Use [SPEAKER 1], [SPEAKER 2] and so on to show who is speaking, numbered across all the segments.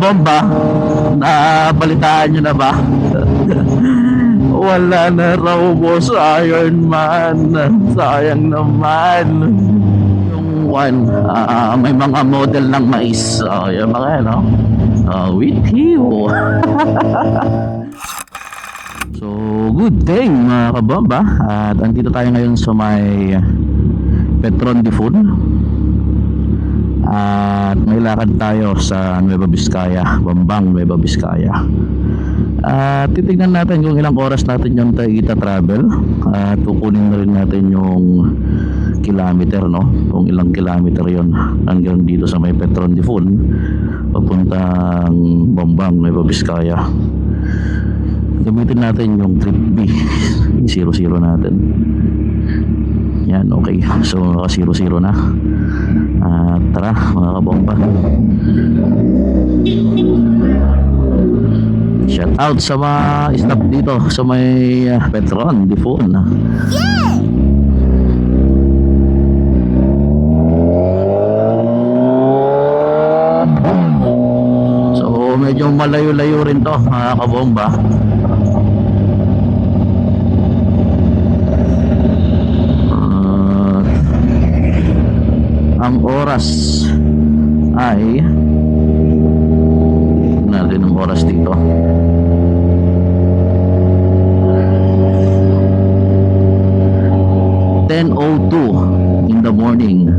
[SPEAKER 1] kabomba, nabalitaan nyo na ba? Wala na raw boss Iron Man. Sayang naman. Yung one, ah, may mga model ng mais. Oh, yung mga ano. Uh, with you. so, good day mga kabomba. At andito tayo ngayon sa may Petron Difun. At may tayo sa Nueva Vizcaya, Bambang Nueva Vizcaya. At titignan natin kung ilang oras natin yung tayo travel At kukunin na rin natin yung kilometer, no? Kung ilang kilometer yon hanggang dito sa may Petron de Fun papuntang Bambang, Nueva Vizcaya. Gamitin natin yung trip B, 00 natin. Yan, okay. So, naka 00 na. At tara, mga kabomba. Shout out sa mga staff dito sa may uh, Petron, Difon. So medyo malayo-layo rin to mga kabomba. Oras ay natin ang oras dito. Ten oh in the morning.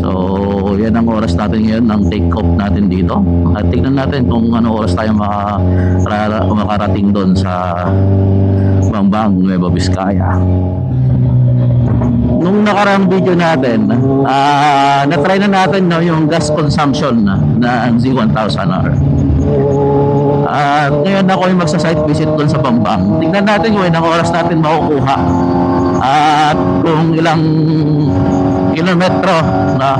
[SPEAKER 1] So, yan ang oras natin ngayon ng take off natin dito. At tingnan natin kung ano oras tayo maka, ra- makarating doon sa Bambang, Nueva Vizcaya. Nung nakarang video natin, ah na-try na natin no, yung gas consumption na, ang Z1000R. At ngayon ako yung magsa-site visit doon sa Bambang. Tingnan natin kung ilang oras natin makukuha. At kung ilang kilometro na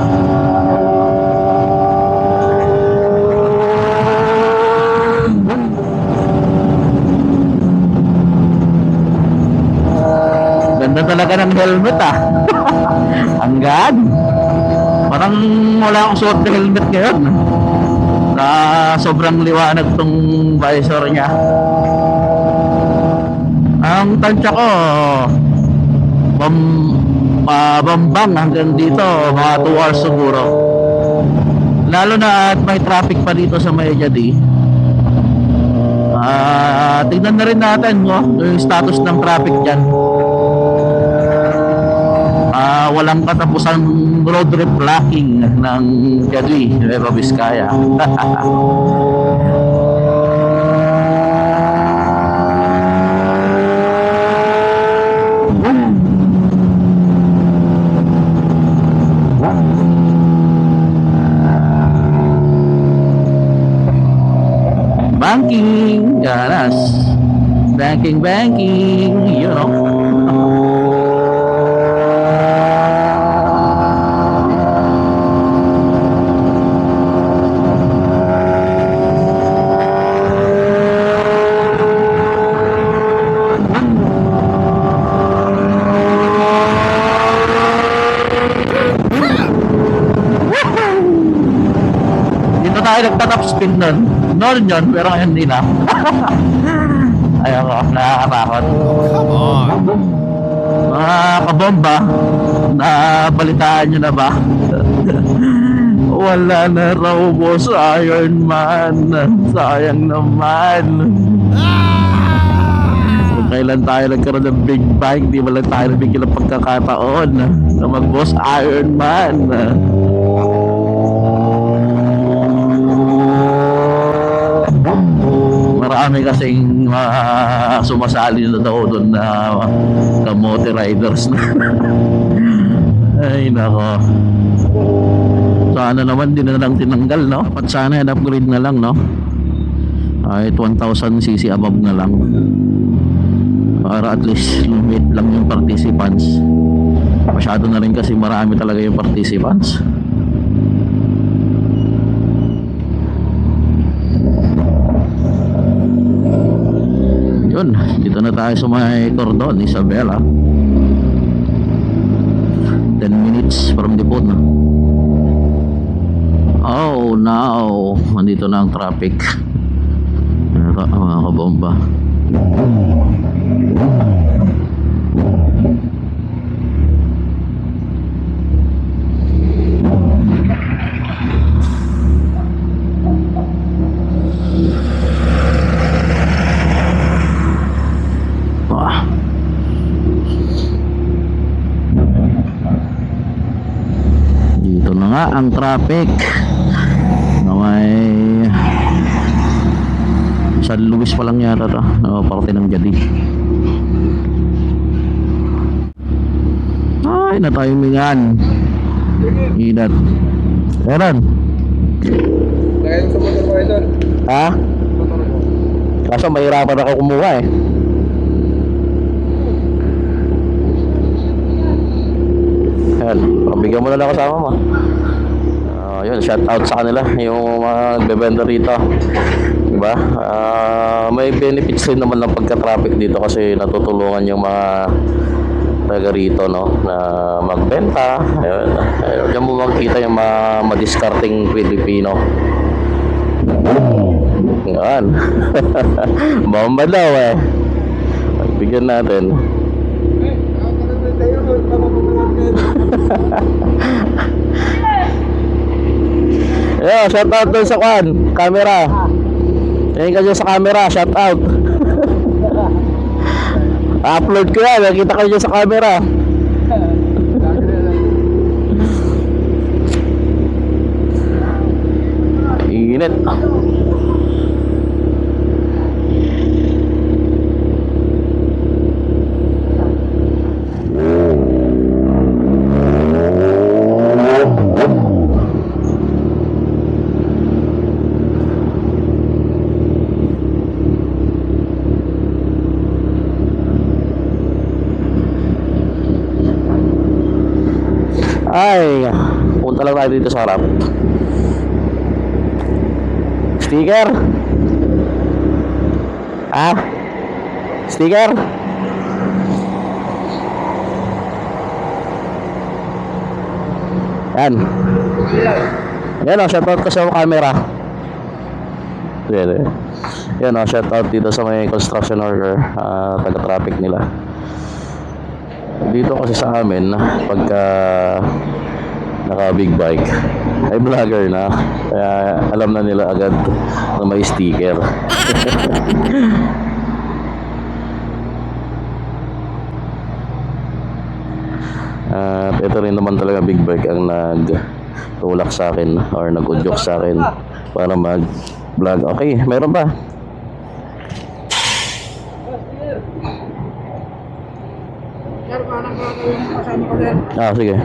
[SPEAKER 1] Ganda talaga ng helmet ah. Ang gaan. Parang wala akong suot na helmet ngayon. Na sobrang liwanag tong visor niya. Ang tansya ko, bam, ah, bambang hanggang dito, mga 2 hours siguro. Lalo na at may traffic pa dito sa Maya D. Ah, tingnan na rin natin no, yung status ng traffic diyan. Ah, walang katapusang road reblocking ng Gadwi, Nueva Vizcaya. banking, ganas. Banking, banking, you know. Dito tayo nagtatop spin nun. Noon yun, pero ngayon hindi na. Ayoko, nakakatakot.
[SPEAKER 2] Come on.
[SPEAKER 1] Mga kabomba, nabalitaan nyo na ba? Wala na raw boss Iron Man. Sayang naman. Kung kailan tayo nagkaroon ng big bang, di ba lang tayo nabigyan ng pagkakataon na mag-boss Iron Man. Marami kasing mga sumasali na daw doon na kamote riders na. Ay nako. Sana naman din na lang tinanggal no. At sana i-upgrade na lang no. Ay 1,000 cc above na lang. Para at least limit lang yung participants. Masyado na rin kasi marami talaga yung participants. Yun, dito na tayo sa may Cordon, Isabela. 10 minutes from the phone. Oh, now, nandito na ang traffic. Pero mga kabomba. Nga ang traffic. Na may San Luis pa lang yata to. Na parte ng Jadi ay na timingan inat meron.
[SPEAKER 2] Lagay sa motor mo. Idol.
[SPEAKER 1] ha kaso mahirapan ako kumuha eh. Yan pabigyan mo na lang kasama mo yun, shout out sa kanila yung mga nagbebenta rito. Diba? Ah, may benefits rin naman ng pagka-traffic dito kasi natutulungan yung mga taga rito no na magbenta. Ayun. Ayun, diyan mo makikita yung mga madiscarding Pilipino. Yan. Bomba daw eh. Bigyan natin.
[SPEAKER 2] Eh, nakakaroon tayo. Papapapalag ka.
[SPEAKER 1] Yo, shout out dun sa kwan, camera. Tingin ka dyan sa camera, shout out. Upload ko yan, nakita ka dyan sa camera. Init. Ay, punta lang tayo dito sa harap. Sticker? Ah? Sticker? Yan. Yan o, shoutout ko sa camera. Yan, eh. yan o, shoutout dito sa may construction worker, ah, taga-traffic nila. Dito kasi sa amin, pagka naka big bike, ay vlogger na. Kaya alam na nila agad na may sticker. At ito rin naman talaga big bike ang nag tulak sa akin or nag-udyok sa akin para mag vlog. Okay, meron
[SPEAKER 2] sir?
[SPEAKER 1] Ah, sige.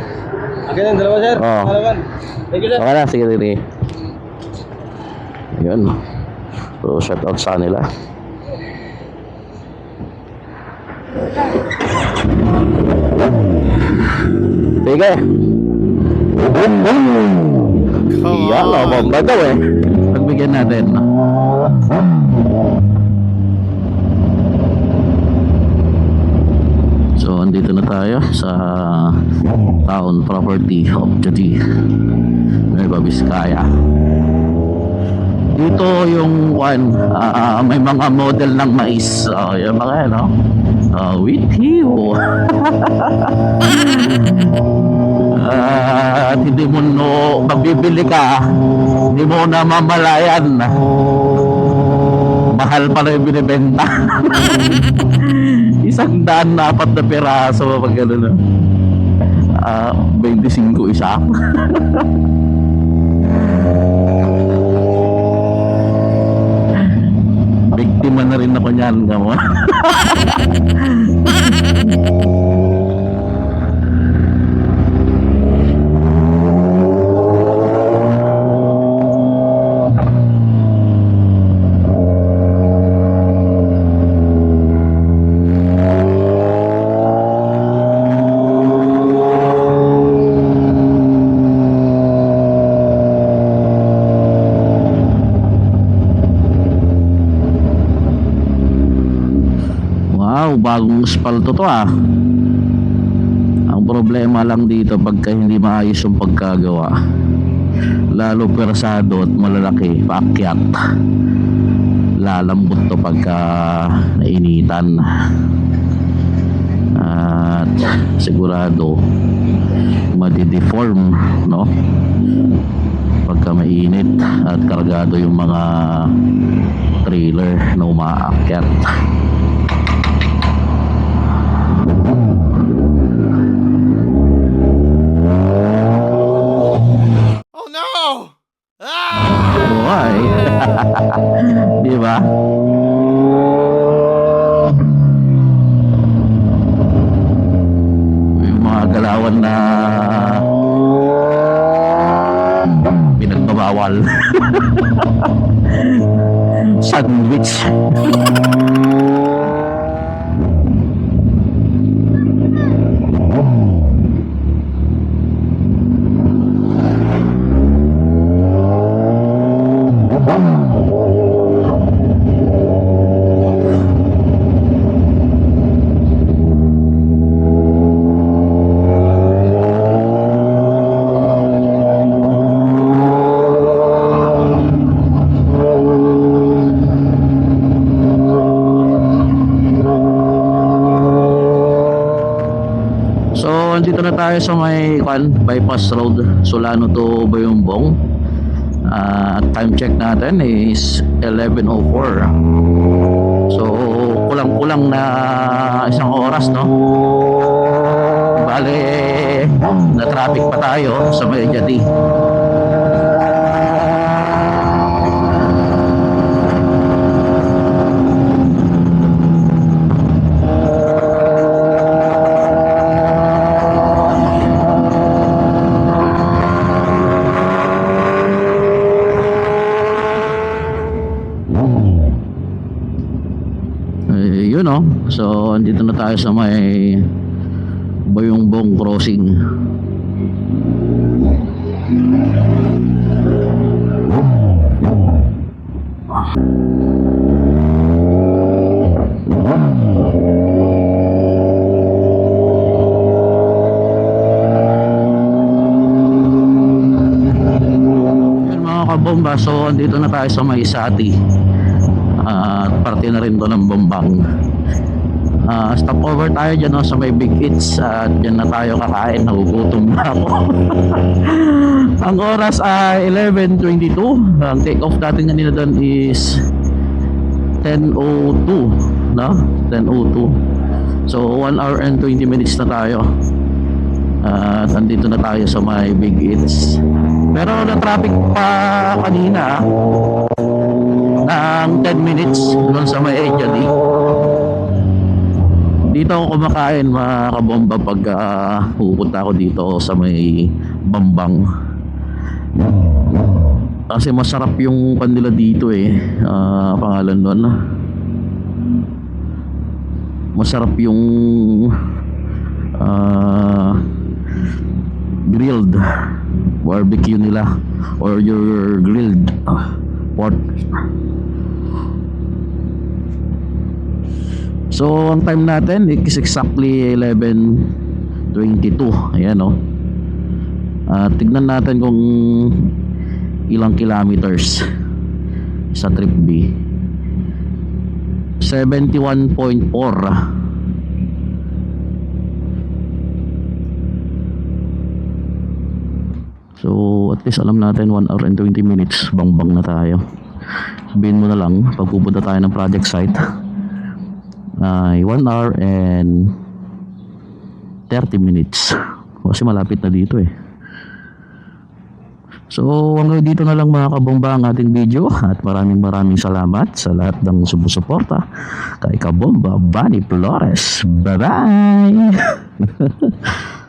[SPEAKER 2] Akin ang dalawa sir.
[SPEAKER 1] Oo.
[SPEAKER 2] Dalawan. Thank you sir.
[SPEAKER 1] Okay na, sige, sige. Yun. So, shout out sa kanila. Sige. Iya, lobong ba daw eh. Pagbigyan natin. So, andito na tayo sa town property of Jati. Nueva Vizcaya. Dito yung one, ah, may mga model ng mais. Oh, yung mga ano. Uh, with you. Ah, at hindi mo no, magbibili ka, hindi mo na mamalayan. Mahal pa na yung binibenta. Isang daan na apat na piraso pag gano'n. Ah, 25 isa. Biktima na rin ako niyan, gamo. Bagong spalto to ah. Ang problema lang dito pagka hindi maayos yung pagkagawa. lalo persado at malalaki paakyat lalambot to pagka nainitan at sigurado madideform no pagka mainit at kargado yung mga trailer na umaakyat na tayo sa may kan, bypass road, Solano to Bayumbong. Ah, time check natin is 11.04. So, kulang-kulang na isang oras, no? Bale, na traffic pa tayo sa may Jati. Eh, yun oh. So, andito na tayo sa may Bayongbong Crossing. Kabomba, so andito na tayo sa may Sati. At parte na rin to ng Bombang. Ah, stop over tayo dyan no, sa may Big Eats at dyan na tayo kakain. Nagugutom na ako. Ang oras ay 11.22. Ang take off natin kanina doon is 10.02. No? 10.02. So 1 hour and 20 minutes na tayo. At andito na tayo sa may Big Eats. Pero na traffic pa kanina ng 10 minutes doon sa may HLD. Dito ako kumakain mga kabomba pag ah, pupunta ako dito sa may Bambang. Kasi masarap yung kanila dito eh. Ah, pangalan doon. Masarap yung ah, grilled barbecue nila or your grilled ah, pork. So, ang time natin is exactly 11.22. Ayan, oh. Ah, tignan natin kung ilang kilometers sa trip B. 71.4. So, at least alam natin 1 hour and 20 minutes. Bang-bang na tayo. Sabihin mo na lang, pag pupunta tayo ng project site, ay 1 hour and 30 minutes. Kasi malapit na dito eh. So hanggang dito na lang mga kabomba ang ating video at maraming maraming salamat sa lahat ng sumusuporta kay Kabomba Bunny Flores. Bye bye!